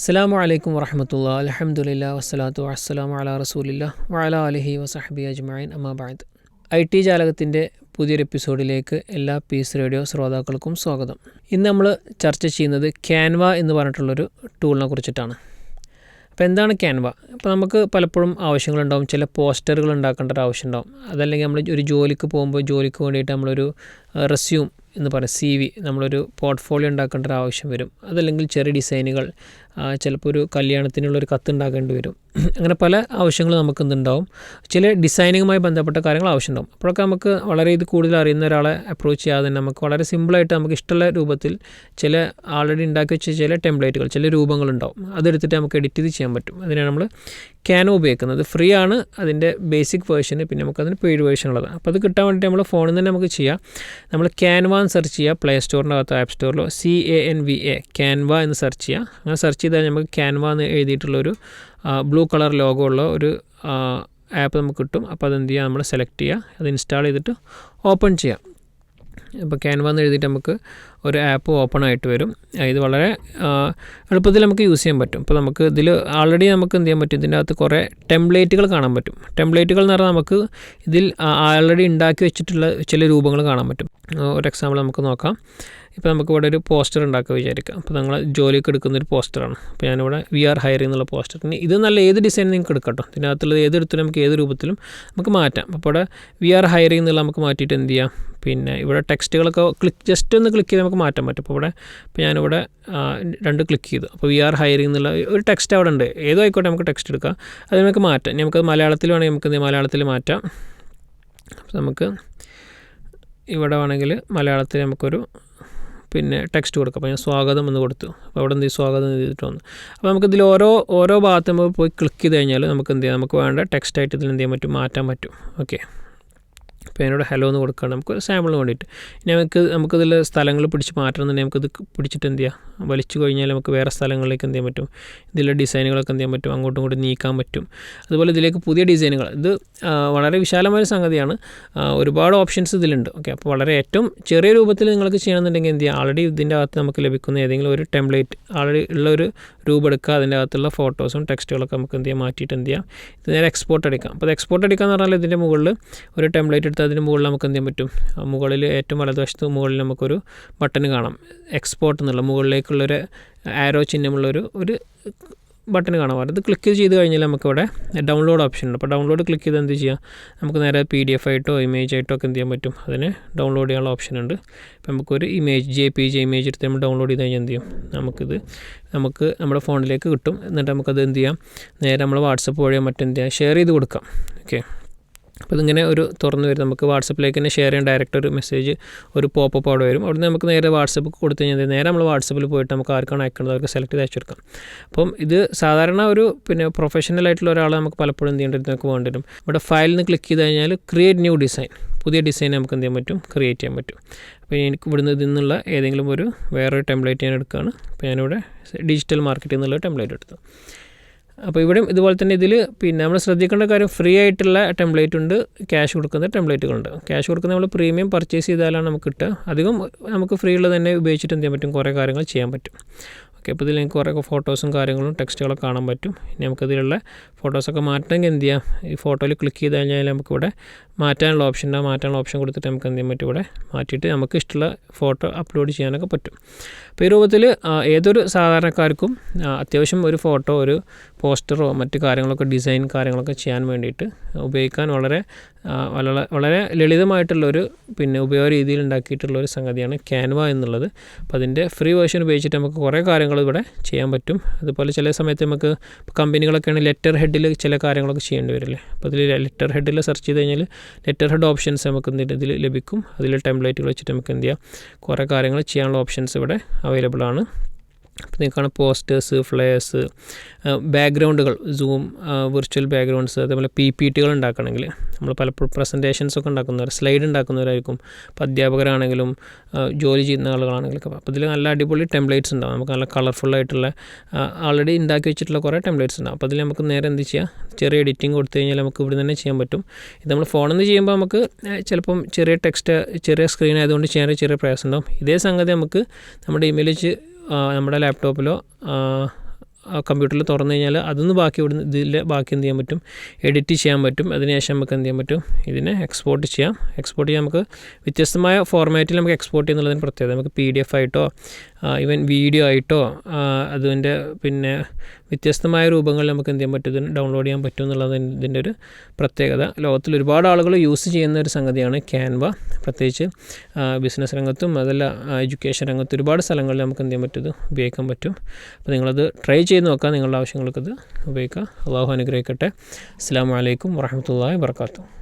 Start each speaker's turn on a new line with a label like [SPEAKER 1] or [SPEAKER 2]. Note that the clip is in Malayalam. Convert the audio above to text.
[SPEAKER 1] അസ്സാം വലൈക്കും വർഹമത്തുള്ള അലഹമുല്ല വസ്സലാത്തു വസ്സലാം അല റസൂലില്ല വഅല അലഹി വസഹബി അജ്മൈൻ അമ്മാബാദ് ഐ ടി ജാലകത്തിന്റെ പുതിയൊരു എപ്പിസോഡിലേക്ക് എല്ലാ പീസ് റേഡിയോ ശ്രോതാക്കൾക്കും സ്വാഗതം. ഇന്ന് നമ്മൾ ചർച്ച ചെയ്യുന്നത് ക്യാൻവ എന്ന് പറഞ്ഞിട്ടുള്ളൊരു ടൂളിനെ കുറിച്ചിട്ടാണ്. അപ്പോൾ എന്താണ് ക്യാൻവ? അപ്പോൾ നമുക്ക് പലപ്പോഴും ആവശ്യങ്ങളുണ്ടാവും ചില പോസ്റ്ററുകൾ ഉണ്ടാക്കേണ്ട ഒരു ആവശ്യമുണ്ടാവും. അതല്ലെങ്കിൽ നമ്മൾ ഒരു ജോലിക്ക് പോകുമ്പോൾ ജോലിക്ക് വേണ്ടിയിട്ട് നമ്മളൊരു റെസ്യൂം എന്ന് പറയും സി വി നമ്മളൊരു പോർട്ട്ഫോളിയോ ഉണ്ടാക്കേണ്ട ഒരു ആവശ്യം വരും. അതല്ലെങ്കിൽ ചെറിയ ഡിസൈനുകൾ ചിലപ്പോൾ ഒരു കല്യാണത്തിനുള്ളൊരു കത്ത് ഉണ്ടാക്കേണ്ടി വരും. അങ്ങനെ പല ആവശ്യങ്ങൾ നമുക്ക് എന്തുണ്ടാവും ചില ഡിസൈനിങ്ങുമായി ബന്ധപ്പെട്ട കാര്യങ്ങൾ ആവശ്യമുണ്ടാവും. അപ്പോഴൊക്കെ നമുക്ക് വളരെ ഇത് കൂടുതൽ അറിയുന്ന ഒരാളെ അപ്രോച്ച് ചെയ്യാതെ തന്നെ നമുക്ക് വളരെ സിമ്പിളായിട്ട് നമുക്ക് ഇഷ്ടമുള്ള രൂപത്തിൽ ചില ആൾറെഡി ഉണ്ടാക്കി വെച്ച ചില ടെംപ്ലേറ്റുകൾ ചില രൂപങ്ങളുണ്ടാവും അതെടുത്തിട്ട് നമുക്ക് എഡിറ്റ് ചെയ്ത് ചെയ്യാൻ പറ്റും. അതിനാണ് നമ്മൾ ക്യാനോ ഉപയോഗിക്കുന്നത്. ഫ്രീ ആണ് അതിന്റെ ബേസിക് വേർഷന് പിന്നെ നമുക്ക് അതിന് പെയ്ഡ് വേർഷൻ ഉള്ളത്. അപ്പോൾ അത് കിട്ടാൻ വേണ്ടിയിട്ട് നമ്മൾ ഫോണിൽ തന്നെ നമുക്ക് ചെയ്യാം. നമ്മൾ ക്യാൻവ എന്ന് സെർച്ച് ചെയ്യുക പ്ലേ സ്റ്റോറിന്റെ അകത്ത് app സ്റ്റോറിലോ C A N V A Canva എന്ന് സെർച്ച് ചെയ്യുക അങ്ങനെ സെർച്ച് ചെയ്താൽ നമുക്ക് ക്യാൻവ എന്ന് എഴുതിയിട്ടുള്ളൊരു ബ്ലൂ കളർ ലോഗോ ഉള്ള ഒരു ആപ്പ് നമുക്ക് കിട്ടും. അപ്പോൾ അതെന്ത് ചെയ്യുക നമ്മൾ സെലക്ട് ചെയ്യുക അത് ഇൻസ്റ്റാൾ ചെയ്തിട്ട് ഓപ്പൺ ചെയ്യാം. ഇപ്പോൾ ക്യാൻവ എന്ന് എഴുതിയിട്ട് നമുക്ക് ഒരു ആപ്പ് ഓപ്പൺ ആയിട്ട് വരും. ഇത് വളരെ എളുപ്പത്തിൽ നമുക്ക് യൂസ് ചെയ്യാൻ പറ്റും. ഇപ്പോൾ നമുക്ക് ഇതിൽ ആൾറെഡി നമുക്ക് എന്ത് ചെയ്യാൻ പറ്റും? ഇതിന്റെ അകത്ത് കുറേ ടെംപ്ലേറ്റുകൾ കാണാൻ പറ്റും. ടെംപ്ലേറ്റുകൾ എന്ന് പറഞ്ഞാൽ നമുക്ക് ഇതിൽ ആൾറെഡി ഉണ്ടാക്കി വെച്ചിട്ടുള്ള ചില രൂപങ്ങൾ കാണാൻ പറ്റും. ഒരു എക്സാമ്പിൾ നമുക്ക് നോക്കാം. ഇപ്പോൾ നമുക്ക് ഇവിടെ ഒരു പോസ്റ്റർ ഉണ്ടാക്കുക വിചാരിക്കാം. അപ്പോൾ നിങ്ങൾ ജോലിക്ക് എടുക്കുന്ന ഒരു പോസ്റ്ററാണ് അപ്പോൾ ഞാനിവിടെ വി ആർ ഹയറിംഗ് എന്നുള്ള പോസ്റ്റർ ഇനി ഇത് നല്ല ഏത് ഡിസൈൻ നിങ്ങൾക്ക് എടുക്കട്ടോ ഇതിനകത്തുള്ളത് ഏത് എടുത്താലും നമുക്ക് ഏത് രൂപത്തിലും നമുക്ക് മാറ്റാം. അപ്പോൾ ഇവിടെ വി ആർ ഹയറിംഗ് എന്നുള്ള നമുക്ക് മാറ്റിയിട്ട് എന്ത് ചെയ്യാം? പിന്നെ ഇവിടെ ടെക്സ്റ്റുകളൊക്കെ ക്ലിക്ക് ജസ്റ്റ് ഒന്ന് ക്ലിക്ക് ചെയ്ത് നമുക്ക് മാറ്റാൻ പറ്റും. അപ്പോൾ ഇവിടെ ഇപ്പോൾ ഞാനിവിടെ രണ്ട് ക്ലിക്ക് ചെയ്തു. അപ്പോൾ വി ആർ ഹയറിംഗ് എന്നുള്ള ഒരു ടെക്സ്റ്റ് അവിടെ ഉണ്ട്. ഏതോ ആയിക്കോട്ടെ നമുക്ക് ടെക്സ്റ്റ് എടുക്കാം. അത് നമുക്ക് മാറ്റാം. നമുക്ക് മലയാളത്തിൽ വേണമെങ്കിൽ നമുക്ക് മലയാളത്തിൽ മാറ്റാം. അപ്പോൾ നമുക്ക് ഇവിടെ വേണമെങ്കിൽ മലയാളത്തിൽ നമുക്കൊരു പിന്നെ ടെക്സ്റ്റ് കൊടുക്കുക അപ്പോൾ ഞാൻ സ്വാഗതം എന്ന് കൊടുത്തു. അപ്പോൾ അവിടെ എന്ത് സ്വാഗതം ചെയ്തിട്ട് വന്നു. അപ്പോൾ നമുക്കിതിൽ ഓരോ ഓരോ ഭാഗത്ത് പോയി ക്ലിക്ക് ചെയ്ത് കഴിഞ്ഞാൽ നമുക്ക് എന്ത് ചെയ്യാം? നമുക്ക് വേണ്ട ടെക്സ്റ്റ് ആയിട്ട് ഇതിൽ എന്ത് ചെയ്യാൻ പറ്റും? മാറ്റാൻ പറ്റും. ഓക്കെ എന്നോട് ഹലോ എന്ന് കൊടുക്കുകയാണ് നമുക്ക് ഒരു സാമ്പിളിന് വേണ്ടിയിട്ട്. ഇനി നമുക്ക് നമുക്കിതിൽ സ്ഥലങ്ങൾ പിടിച്ച് മാറ്റണമെന്നുണ്ടെങ്കിൽ നമുക്കിത് പിടിച്ചിട്ട് എന്ത് ചെയ്യാം? വലിച്ചു കഴിഞ്ഞാൽ നമുക്ക് വേറെ സ്ഥലങ്ങളിലേക്ക് എന്ത് ചെയ്യാൻ പറ്റും? ഇതിലെ ഡിസൈനുകളൊക്കെ എന്ത് ചെയ്യാൻ പറ്റും? അങ്ങോട്ടും ഇങ്ങോട്ടും നീക്കാൻ പറ്റും. അതുപോലെ ഇതിലേക്ക് പുതിയ ഡിസൈനുകൾ. ഇത് വളരെ വിശാലമായ സംഗതിയാണ്. ഒരുപാട് ഓപ്ഷൻസ് ഇതിലുണ്ട്. ഓക്കെ അപ്പോൾ വളരെ ഏറ്റവും ചെറിയ രൂപത്തിൽ നിങ്ങൾക്ക് ചെയ്യണമെന്നുണ്ടെങ്കിൽ എന്ത് ചെയ്യുക ആൾറെഡി ഇതിന്റെ അകത്ത് നമുക്ക് ലഭിക്കുന്ന ഏതെങ്കിലും ഒരു ടെംപ്ലേറ്റ് ആൾറെഡി ഉള്ള ഒരു രൂപം എടുക്കുക. അതിന്റെ അകത്തുള്ള ഫോട്ടോസും ടെക്സ്റ്റുകളൊക്കെ നമുക്ക് എന്ത് ചെയ്യാം? മാറ്റിയിട്ട് എന്ത് ചെയ്യാം? ഇത് നേരെ എക്സ്പോർട്ട് എടുക്കാം. അപ്പോൾ എക്സ്പോർട്ട് എടുക്കുക എന്ന് പറഞ്ഞാൽ ഇതിന്റെ മുകളിൽ ഒരു ടെംപ്ലേറ്റ് എടുത്ത് അതിന് മുകളിൽ നമുക്ക് എന്ത് ചെയ്യാൻ പറ്റും? മുകളിൽ ഏറ്റവും വലതുവശത്ത് മുകളിൽ നമുക്കൊരു ബട്ടൺ കാണാം. എക്സ്പോർട്ട് എന്നുള്ള മുകളിലേക്കുള്ളൊരു ആരോ ചിഹ്നമുള്ളൊരു ഒരു ബട്ടൺ കാണാം. അത് ക്ലിക്ക് ചെയ്ത് കഴിഞ്ഞാൽ നമുക്കിവിടെ ഡൗൺലോഡ് ഓപ്ഷൻ ഉണ്ട്. അപ്പോൾ ഡൗൺലോഡ് ക്ലിക്ക് ചെയ്ത് എന്ത് ചെയ്യാം? നമുക്ക് നേരെ പി ഡി എഫ് ആയിട്ടോ ഇമേജ് ആയിട്ടോ ഒക്കെ എന്ത് ചെയ്യാൻ പറ്റും? അതിന് ഡൗൺലോഡ് ചെയ്യാനുള്ള ഓപ്ഷൻ ഉണ്ട്. അപ്പോൾ നമുക്കൊരു image J P G image എടുത്ത് നമ്മൾ ഡൗൺലോഡ് ചെയ്ത് കഴിഞ്ഞാൽ എന്ത് ചെയ്യും? നമുക്കിത് നമുക്ക് നമ്മുടെ ഫോണിലേക്ക് കിട്ടും. എന്നിട്ട് നമുക്കത് എന്ത് ചെയ്യാം? നേരെ നമ്മൾ വാട്സപ്പ് വഴിയോ മറ്റെന്ത് ചെയ്യാം? ഷെയർ ചെയ്ത് കൊടുക്കാം. ഓക്കെ അപ്പോൾ ഇതിങ്ങനെ ഒരു തുറന്ന് വരും. നമുക്ക് വാട്സപ്പിലേക്ക് തന്നെ ഷെയർ ചെയ്യാൻ ഡയറക്റ്റ് ഒരു മെസ്സേജ് ഒരു പോപ്പപ്പ് അവിടെ വരും. അവിടെ നമുക്ക് നേരെ വാട്സപ്പ് കൊടുത്തു കഴിഞ്ഞാൽ നേരെ നമ്മൾ വാട്സപ്പിൽ പോയിട്ട് നമുക്ക് ആർക്കാണ് അയക്കേണ്ടത് അവർക്ക് സെലക്ട് ചെയ്ത് അയച്ചു കൊടുക്കാം. അപ്പം ഇത് സാധാരണ ഒരു പിന്നെ പ്രൊഫഷണൽ ആയിട്ടുള്ള ഒരാളെ നമുക്ക് പലപ്പോഴും എന്ത് ചെയ്യേണ്ടത് നമുക്ക് വേണ്ടി വരും. ഇവിടെ ഫയലിൽ നിന്ന് ക്ലിക്ക് ചെയ്ത് കഴിഞ്ഞാൽ ക്രിയേറ്റ് ന്യൂ ഡിസൈൻ പുതിയ ഡിസൈൻ നമുക്ക് എന്ത് ചെയ്യാൻ പറ്റും? ക്രിയേറ്റ് ചെയ്യാൻ പറ്റും. അപ്പോൾ എനിക്ക് ഇവിടുന്ന് ഇതിൽ നിന്നുള്ള ഏതെങ്കിലും ഒരു വേറൊരു ടെംപ്ലേറ്റ് ഞാൻ എടുക്കുകയാണ്. അപ്പോൾ ഞാനിവിടെ ഡിജിറ്റൽ മാർക്കറ്റിൽ നിന്നുള്ള ടെംപ്ലേറ്റ് എടുത്തു. അപ്പോൾ ഇവിടെയും ഇതുപോലെ തന്നെ ഇതിൽ പിന്നെ നമ്മൾ ശ്രദ്ധിക്കേണ്ട കാര്യം ഫ്രീ ആയിട്ടുള്ള ടെംപ്ലേറ്റ് ഉണ്ട് ക്യാഷ് കൊടുക്കുന്ന ടെംപ്ലേറ്റുകളുണ്ട് ക്യാഷ് കൊടുക്കുന്ന നമ്മൾ പ്രീമിയം പർച്ചേസ് ചെയ്താലാണ് നമുക്ക് കിട്ടുക. അധികം നമുക്ക് ഫ്രീ ഉള്ളത് തന്നെ ഉപയോഗിച്ചിട്ട് എന്ത് ചെയ്യാൻ പറ്റും? കുറേ കാര്യങ്ങൾ ചെയ്യാൻ പറ്റും. ഓക്കെ അപ്പോൾ ഇതിൽ നിങ്ങൾക്ക് കുറേ ഫോട്ടോസും കാര്യങ്ങളും ടെക്സ്റ്റുകളൊക്കെ കാണാൻ പറ്റും. ഇനി നമുക്കിതിലുള്ള ഫോട്ടോസൊക്കെ മാറ്റണമെങ്കിൽ എന്ത് ചെയ്യാം? ഈ ഫോട്ടോയിൽ ക്ലിക്ക് ചെയ്ത് കഴിഞ്ഞാൽ നമുക്കിവിടെ മാറ്റാനുള്ള ഓപ്ഷൻ ഉണ്ടാകും മാറ്റാനുള്ള ഓപ്ഷൻ കൊടുത്തിട്ട് നമുക്ക് എന്ത് ചെയ്യാൻ പറ്റും? ഇവിടെ മാറ്റിയിട്ട് നമുക്ക് ഇഷ്ടമുള്ള ഫോട്ടോ അപ്ലോഡ് ചെയ്യാനൊക്കെ പറ്റും. അപ്പോൾ ഈ രൂപത്തിൽ ഏതൊരു സാധാരണക്കാർക്കും അത്യാവശ്യം ഒരു ഫോട്ടോ ഒരു പോസ്റ്ററോ മറ്റ് കാര്യങ്ങളൊക്കെ ഡിസൈൻ കാര്യങ്ങളൊക്കെ ചെയ്യാൻ വേണ്ടിയിട്ട് ഉപയോഗിക്കാൻ വളരെ വളരെ ലളിതമായിട്ടുള്ളൊരു പിന്നെ ഉപയോഗ രീതിയിൽ ഉണ്ടാക്കിയിട്ടുള്ള ഒരു സംഗതിയാണ് ക്യാൻവ എന്നുള്ളത്. അപ്പോൾ അതിന്റെ ഫ്രീ വേർഷൻ ഉപയോഗിച്ചിട്ട് നമുക്ക് കുറേ കാര്യങ്ങൾ ഇവിടെ ചെയ്യാൻ പറ്റും. അതുപോലെ ചില സമയത്ത് നമുക്ക് കമ്പനികളൊക്കെയാണ് ലെറ്റർ ഹെഡിൽ ചില കാര്യങ്ങളൊക്കെ ചെയ്യേണ്ടി വരില്ലേ? അപ്പോൾ അതിൽ ലെറ്റർ ഹെഡിൽ സെർച്ച് ചെയ്ത് കഴിഞ്ഞാൽ ലെറ്റർ ഹെഡ് ഓപ്ഷൻസ് നമുക്ക് എന്ത് ഇതിൽ ലഭിക്കും. അതിൽ ടെംപ്ലേറ്റുകൾ വെച്ചിട്ട് നമുക്ക് എന്ത് ചെയ്യാം? കുറേ കാര്യങ്ങൾ ചെയ്യാനുള്ള ഓപ്ഷൻസ് ഇവിടെ അവൈലബിൾ ആണ്. അപ്പോൾ നിങ്ങൾക്കാണ് പോസ്റ്റേഴ്സ് ഫ്ലെയേഴ്സ് ബാക്ക്ഗ്രൗണ്ടുകൾ സൂം വിർച്വൽ ബാക്ക്ഗ്രൗണ്ട്സ് അതേപോലെ പി പി ടികൾ ഉണ്ടാക്കണമെങ്കിൽ നമ്മൾ പലപ്പോഴും പ്രസന്റേഷൻസ് ഒക്കെ ഉണ്ടാക്കുന്നവർ സ്ലൈഡ് ഉണ്ടാക്കുന്നവരായിരിക്കും. ഇപ്പോൾ അധ്യാപകരാണെങ്കിലും ജോലി ചെയ്യുന്ന ആളുകളാണെങ്കിലും അപ്പോൾ ഇതിൽ നല്ല അടിപൊളി ടെംപ്ലേറ്റ്സ് ഉണ്ടാവും. നമുക്ക് നല്ല കളർഫുള്ളായിട്ടുള്ള ആൾറെഡി ഉണ്ടാക്കി വെച്ചിട്ടുള്ള കുറേ ടെംപ്ലേറ്റ്സ് ഉണ്ടാവും. അപ്പോൾ അതിൽ നമുക്ക് നേരെ എന്ത് ചെയ്യാം? ചെറിയ എഡിറ്റിംഗ് കൊടുത്തു കഴിഞ്ഞാൽ നമുക്ക് ഇവിടെ തന്നെ ചെയ്യാൻ പറ്റും. ഇത് നമ്മൾ ഫോണിൽ നിന്ന് ചെയ്യുമ്പോൾ നമുക്ക് ചിലപ്പം ചെറിയ ടെക്സ്റ്റ് ചെറിയ സ്ക്രീൻ ആയതുകൊണ്ട് ചെയ്യാൻ ചെറിയ പ്രയാസം ഉണ്ടാവും. ഇതേ സംഗതി നമുക്ക് നമ്മുടെ ഇമെയിൽ വെച്ച് നമ്മുടെ ലാപ്ടോപ്പിലോ കമ്പ്യൂട്ടറിൽ തുറന്നു കഴിഞ്ഞാൽ അതൊന്ന് ബാക്കി ഇവിടുന്ന് ഇതിൽ ബാക്കി എന്ത് ചെയ്യാൻ പറ്റും? എഡിറ്റ് ചെയ്യാൻ പറ്റും. അതിനുശേഷം നമുക്ക് എന്ത് ചെയ്യാൻ പറ്റും? ഇതിനെ എക്സ്പോർട്ട് ചെയ്യാം. എക്സ്പോർട്ട് ചെയ്യാൻ നമുക്ക് വ്യത്യസ്തമായ ഫോർമാറ്റിൽ നമുക്ക് എക്സ്പോർട്ട് ചെയ്യുന്നുള്ളതിന് പ്രത്യേകത നമുക്ക് പി ഡി എഫ് ആയിട്ടോ ഈവൻ വീഡിയോ ആയിട്ടോ അതിന്റെ പിന്നെ വ്യത്യസ്തമായ രൂപങ്ങളിൽ നമുക്ക് എന്ത് ചെയ്യാൻ പറ്റും? ഇതിന് ഡൗൺലോഡ് ചെയ്യാൻ പറ്റും എന്നുള്ളത് ഇതിന്റെ ഒരു പ്രത്യേകത. ലോകത്തിൽ ഒരുപാട് ആളുകൾ യൂസ് ചെയ്യുന്ന ഒരു സംഗതിയാണ് ക്യാൻവ പ്രത്യേകിച്ച് ബിസിനസ് രംഗത്തും അതല്ല എഡ്യൂക്കേഷൻ രംഗത്തും ഒരുപാട് സ്ഥലങ്ങളിൽ നമുക്ക് എന്ത് ചെയ്യാൻ പറ്റും? ഉപയോഗിക്കാൻ പറ്റും. അപ്പോൾ നിങ്ങളത് ട്രൈ ചെയ്ത് നോക്കാം നിങ്ങളുടെ ആവശ്യങ്ങൾക്കത് ഉപയോഗിക്കുക. അള്ളാഹു അനുഗ്രഹിക്കട്ടെ. അസ്സാം വലൈക്കും വാഹമത്തല്ലാ വർക്കാത്തു